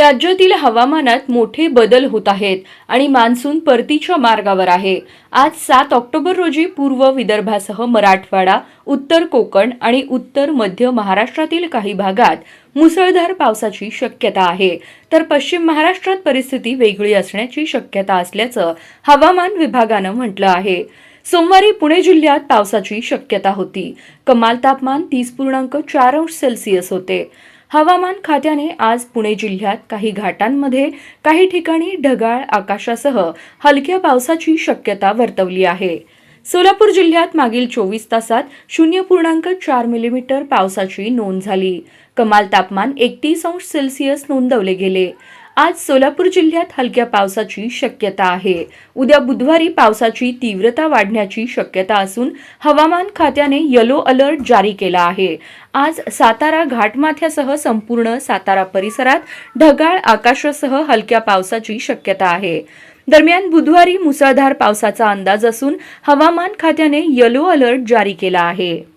राज्यातील हवामानात मोठे बदल होत आहेत आणि मान्सून परतीच्या मार्गावर आहे. आज सात ऑक्टोबर रोजी पूर्व विदर्भासह मराठवाडा उत्तर कोकण आणि उत्तर मध्य महाराष्ट्रातील काही भागात मुसळधार पावसाची शक्यता आहे. तर पश्चिम महाराष्ट्रात परिस्थिती वेगळी असण्याची शक्यता असल्याचं हवामान विभागानं म्हटलं आहे. सोमवारी पुणे जिल्ह्यात पावसाची शक्यता होती. कमाल तापमान तीस पूर्णांक चार अंश सेल्सिअस होते. हवामान खात्याने आज पुणे जिल्ह्यात काही घाटांमध्ये काही ठिकाणी ढगाळ आकाशासह हलक्या पावसाची शक्यता वर्तवली आहे. सोलापूर जिल्ह्यात मागील चोवीस तासात शून्य पूर्णांक चार मिलीमीटर पावसाची नोंद झाली. कमाल तापमान एकतीस अंश सेल्सिअस नोंदवले गेले. आज सोलापूर जिल्ह्यात हलक्या पावसाची शक्यता आहे. उद्या बुधवारी पावसाची तीव्रता वाढण्याची शक्यता असून हवामान खात्याने येलो अलर्ट जारी केला आहे. आज सातारा घाटमाथ्यासह संपूर्ण सातारा परिसरात ढगाळ आकाशासह हलक्या पावसाची शक्यता आहे. दरम्यान बुधवारी मुसळधार पावसाचा अंदाज असून हवामान खात्याने येलो अलर्ट जारी केला आहे.